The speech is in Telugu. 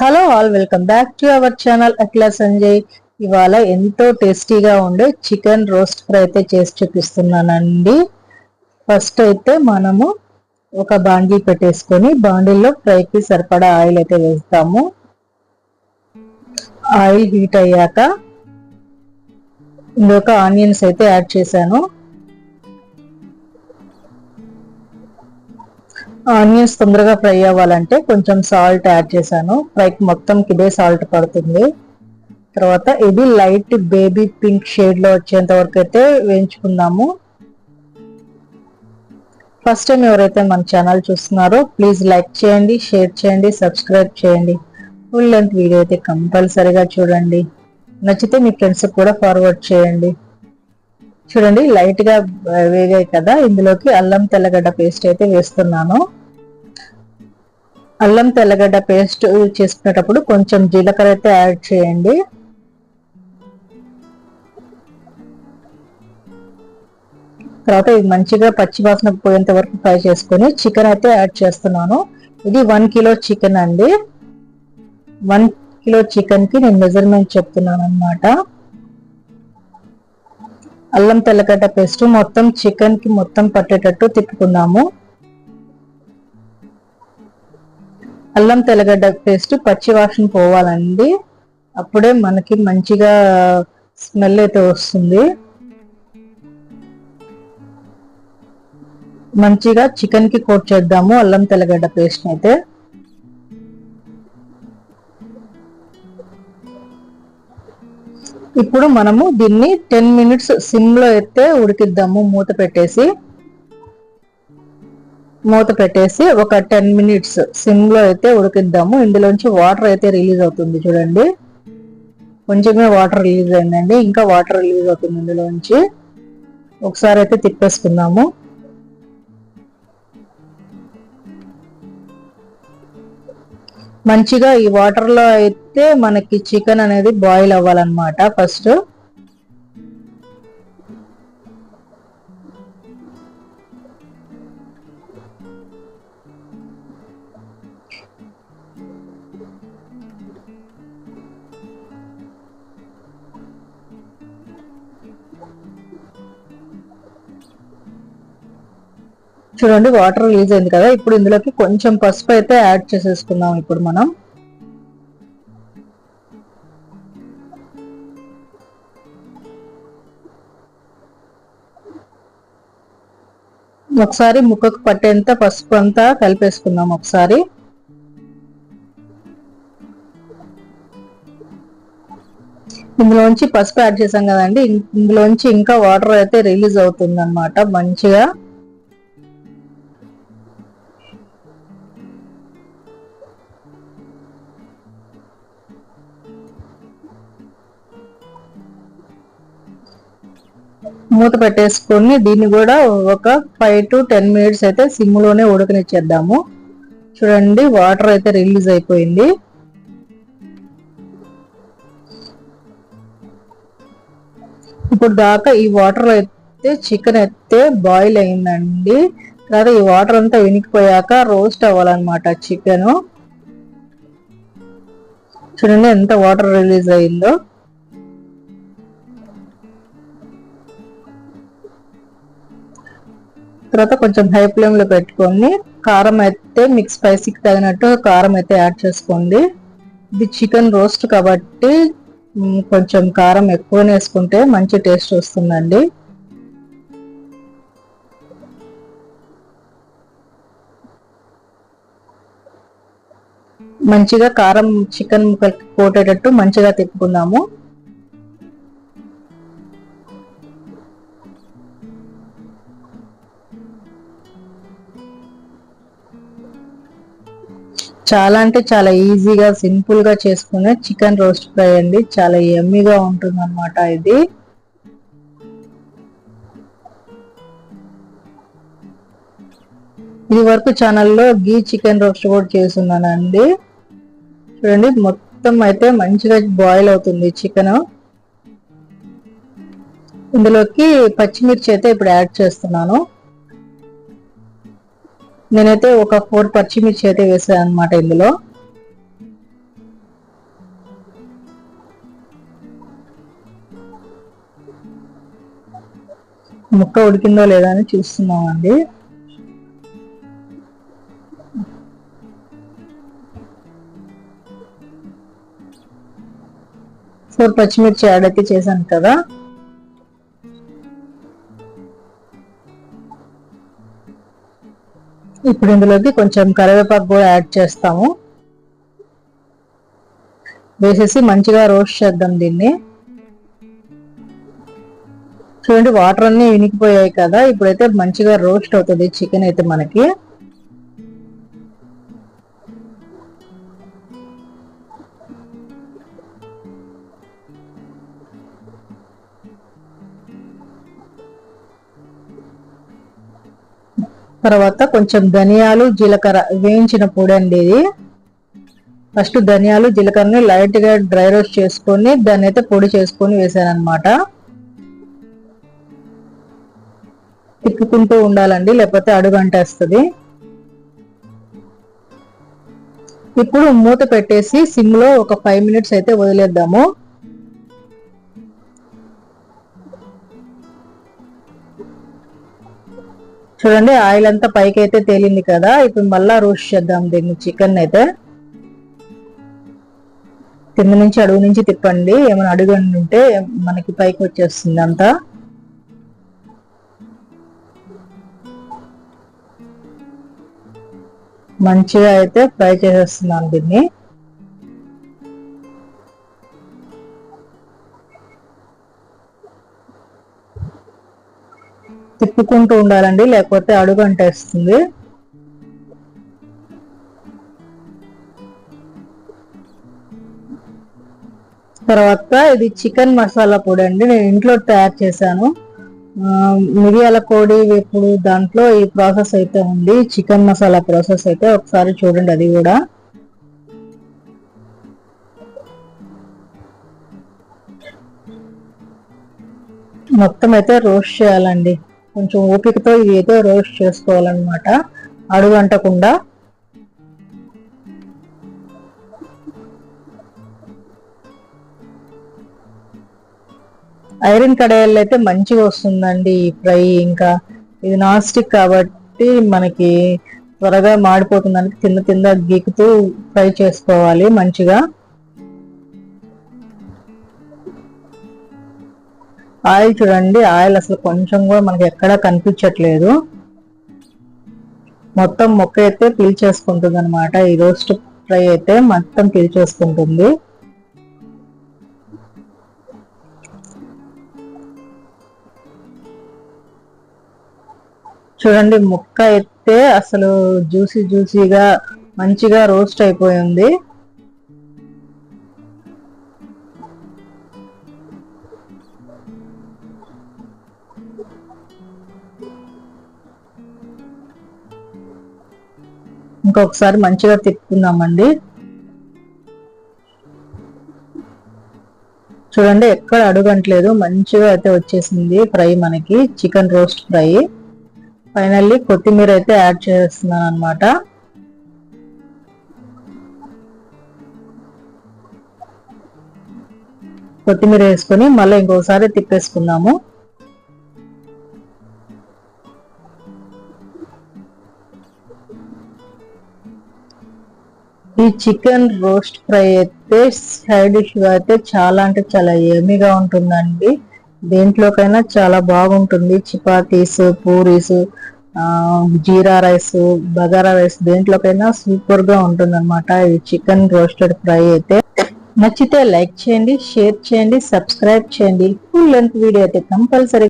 Hello all welcome back to our channel Atla Sanjay. ఇవాళ ఎంతో టేస్టీగా ఉండే చికెన్ రోస్ట్ ఫ్రై అయితే చేసి చూపిస్తున్నానండి. ఫస్ట్ అయితే మనము ఒక బాండీ పెట్టేసుకొని బాండీలో ఫ్రైకి సరిపడా ఆయిల్ అయితే వేస్తాము. ఆయిల్ హీట్ అయ్యాక ఇంకొక ఆనియన్స్ అయితే యాడ్ చేశాను. ఆనియన్స్ తొందరగా ఫ్రై అవ్వాలంటే కొంచెం సాల్ట్ యాడ్ చేశాను. ఫ్రైకి మొత్తం ఇదే సాల్ట్ పడుతుంది. తర్వాత ఇది లైట్ బేబీ పింక్ షేడ్లో వచ్చేంత వరకు అయితే వేయించుకుందాము. ఫస్ట్ టైం ఎవరైతే మన ఛానల్ చూస్తున్నారో ప్లీజ్ లైక్ చేయండి షేర్ చేయండి సబ్స్క్రైబ్ చేయండి. ఫుల్ లెంత్ వీడియో అయితే కంపల్సరీగా చూడండి. నచ్చితే మీ ఫ్రెండ్స్ కూడా ఫార్వర్డ్ చేయండి. చూడండి లైట్గా వేగాయి కదా. ఇందులోకి అల్లం తెల్లగడ్డ పేస్ట్ అయితే వేస్తున్నాను. అల్లం తెల్లగడ్డ పేస్ట్ చేసుకునేటప్పుడు కొంచెం జీలకర్ర అయితే యాడ్ చేయండి. తర్వాత ఇది మంచిగా పచ్చివాసన పోయేంత వరకు ఫ్రై చేసుకొని చికెన్ అయితే యాడ్ చేస్తున్నాను. ఇది వన్ కిలో చికెన్ అండి. వన్ కిలో చికెన్కి నేను మెజర్మెంట్ చెప్తున్నాను అనమాట అల్లం తెల్లగడ్డ పేస్ట్ మొత్తం చికెన్కి మొత్తం పట్టేటట్టు తిప్పుకుందాము. అల్లం తెల్లగడ్డ పేస్ట్ పచ్చి వాసన పోవాలండి. అప్పుడే మనకి మంచిగా స్మెల్ అయితే వస్తుంది. మంచిగా చికెన్కి కోట్ చేద్దాము అల్లం తెల్లగడ్డ పేస్ట్ అయితే. ఇప్పుడు మనము దీన్ని టెన్ మినిట్స్ సిమ్లో అయితే ఉడికిద్దాము. మూత పెట్టేసి మూత పెట్టేసి ఒక టెన్ మినిట్స్ సిమ్లో అయితే ఉడికిద్దాము. ఇందులోంచి వాటర్ అయితే రిలీజ్ అవుతుంది చూడండి. కొంచెమే వాటర్ రిలీజ్ అయిందండి. ఇంకా వాటర్ రిలీజ్ అవుతుంది ఇందులోంచి. ఒకసారి అయితే తిప్పేసుకుందాము. మంచిగా ఈ వాటర్లో అయితే మనకి చికెన్ అనేది బాయిల్ అవ్వాలన్నమాట ఫస్ట్ చూడండి వాటర్ రిలీజ్ అయింది కదా. ఇప్పుడు ఇందులోకి కొంచెం పసుపు అయితే యాడ్ చేసేసుకుందాం ఇప్పుడు మనం. ఒకసారి ముక్కకు పట్టేంత పసుపు అంతా కలిపేసుకుందాం ఒకసారి. ఇందులోంచి పసుపు యాడ్ చేసాం కదండి. ఇందులోంచి ఇంకా వాటర్ అయితే రిలీజ్ అవుతుంది అనమాట మంచిగా. మూత పెట్టేసుకొని దీన్ని కూడా ఒక ఫైవ్ టు టెన్ మినిట్స్ అయితే సిమ్లోనే ఉడకనిచ్చేద్దాము. చూడండి వాటర్ అయితే రిలీజ్ అయిపోయింది. ఇప్పుడు దాకా ఈ వాటర్ అయితే చికెన్ అయితే బాయిల్ అయిందండి. తర్వాత ఈ వాటర్ అంతా వెనికిపోయాక రోస్ట్ అవ్వాలన్నమాట చికెన్ చూడండి ఎంత వాటర్ రిలీజ్ అయిందో. తర్వాత కొంచెం హై ఫ్లేమ్లో పెట్టుకొని కారం అయితే మీకు స్పైసీకి తగినట్టు కారం అయితే యాడ్ చేసుకోండి. ఇది చికెన్ రోస్ట్ కాబట్టి కొంచెం కారం ఎక్కువనే వేసుకుంటే మంచి టేస్ట్ వస్తుందండి. మంచిగా కారం చికెన్ ముక్కలకి కోటేటట్టు మంచిగా తిప్పుకుందాము. చాలా అంటే చాలా ఈజీగా సింపుల్గా చేసుకునే చికెన్ రోస్ట్ ఫ్రై అండి. చాలా ఎమ్మీగా ఉంటుంది అనమాట ఇది. ఇది వరకు ఛానల్లో గీ చికెన్ రోస్ట్ కూడా చేస్తున్నానండి. చూడండి మొత్తం అయితే మంచిగా బాయిల్ అవుతుంది చికెన్ ఇందులోకి పచ్చిమిర్చి అయితే ఇప్పుడు యాడ్ చేస్తున్నాను. నేనైతే ఒక ఫోర్ పచ్చిమిర్చి అయితే వేసాను అనమాట ఇందులో. ముక్క ఉడికిందో లేదా అని చూస్తున్నామండి. ఫోర్ పచ్చిమిర్చి యాడ్ అయితే చేశాను కదా. ఇప్పుడు ఇందులోకి కొంచెం కరివేపాకు కూడా యాడ్ చేస్తాము. వేసేసి మంచిగా రోస్ట్ చేద్దాం దీన్ని. చూడండి వాటర్ అన్ని ఇనికిపోయాయి కదా. ఇప్పుడైతే మంచిగా రోస్ట్ అవుతుంది చికెన్ అయితే మనకి. తర్వాత కొంచెం ధనియాలు జీలకర్ర వేయించిన పొడి అండి ఇది. ఫస్ట్ ధనియాలు జీలకర్రని లైట్గా డ్రై రోస్ట్ చేసుకొని దాన్ని అయితే పొడి చేసుకొని వేసాను అనమాట తిక్కుకుంటూ ఉండాలండి లేకపోతే అడుగు అంటేస్తుంది. ఇప్పుడు మూత పెట్టేసి సిమ్లో ఒక ఫైవ్ మినిట్స్ అయితే వదిలేద్దాము. చూడండి ఆయిల్ అంతా పైకి అయితే తేలింది కదా. ఇప్పుడు మళ్ళా రోస్ట్ చేద్దాం దీన్ని చికెన్ అయితే. కింద నుంచి అడుగు నుంచి తిప్పండి. ఏమైనా అడుగు ఉంటే మనకి పైకి వచ్చేస్తుంది అంతా. మంచిగా అయితే ఫ్రై చేసేస్తున్నాను దీన్ని. తిప్పుకుంటూ ఉండాలండి లేకపోతే అడుగు అంటేస్తుంది. తర్వాత ఇది చికెన్ మసాలా పొడి అండి నేను ఇంట్లో తయారు చేశాను. మిరియాల పొడి ఇప్పుడు దాంట్లో ఈ ప్రాసెస్ అయితే ఉంది చికెన్ మసాలా ప్రాసెస్ అయితే ఒకసారి చూడండి అది కూడా. మొత్తం అయితే రోస్ట్ చేయాలండి. కొంచెం ఓపికతో ఏదో రోస్ట్ చేసుకోవాలన్నమాట. అడుగు అంటకుండా ఐరన్ కడాయిల్లో అయితే మంచిగా వస్తుందండి ఈ ఫ్రై ఇంకా. ఇది నాన్ స్టిక్ కాబట్టి మనకి త్వరగా మాడిపోతుందని కింద కింద గీకుతూ ఫ్రై చేసుకోవాలి మంచిగా. ఆయిల్ చూడండి ఆయిల్ అసలు కొంచెం కూడా మనకి ఎక్కడా కనిపించట్లేదు. మొత్తం మొక్క అయితే పీల్చేసుకుంటుంది అనమాట ఈ రోస్ట్ ఫ్రై అయితే మొత్తం పీల్చేసుకుంటుంది చూడండి ముక్క అయితే అసలు జ్యూసీ జ్యూసీగా మంచిగా రోస్ట్ అయిపోయింది. ఇంకొకసారి మంచిగా తిప్పుకుందామండి. చూడండి ఎక్కడ అడుగంటలేదు. మంచిగా అయితే వచ్చేసింది ఫ్రై మనకి చికెన్ రోస్ట్ ఫ్రై. ఫైనల్లీ కొత్తిమీర అయితే యాడ్ చేస్తున్నాను అనమాట కొత్తిమీర వేసుకొని మళ్ళీ ఇంకోసారి తిప్పేసుకుందాము. ఈ చికెన్ రోస్ట్ ఫ్రై అయితే సైడ్ డిష్ అయితే చాలా అంటే చాలా ఏమిగా ఉంటుందండి. దేంట్లోకైనా చాలా బాగుంటుంది. చపాతీస్ పూరీస్ జీరా రైస్ బగారా రైస్ దేంట్లోకైనా సూపర్గా ఉంటుంది అనమాట ఈ చికెన్ రోస్టెడ్ ఫ్రై అయితే. నచ్చితే లైక్ చేయండి షేర్ చేయండి సబ్స్క్రైబ్ చేయండి. ఫుల్ లెంత్ వీడియో అయితే కంపల్సరీ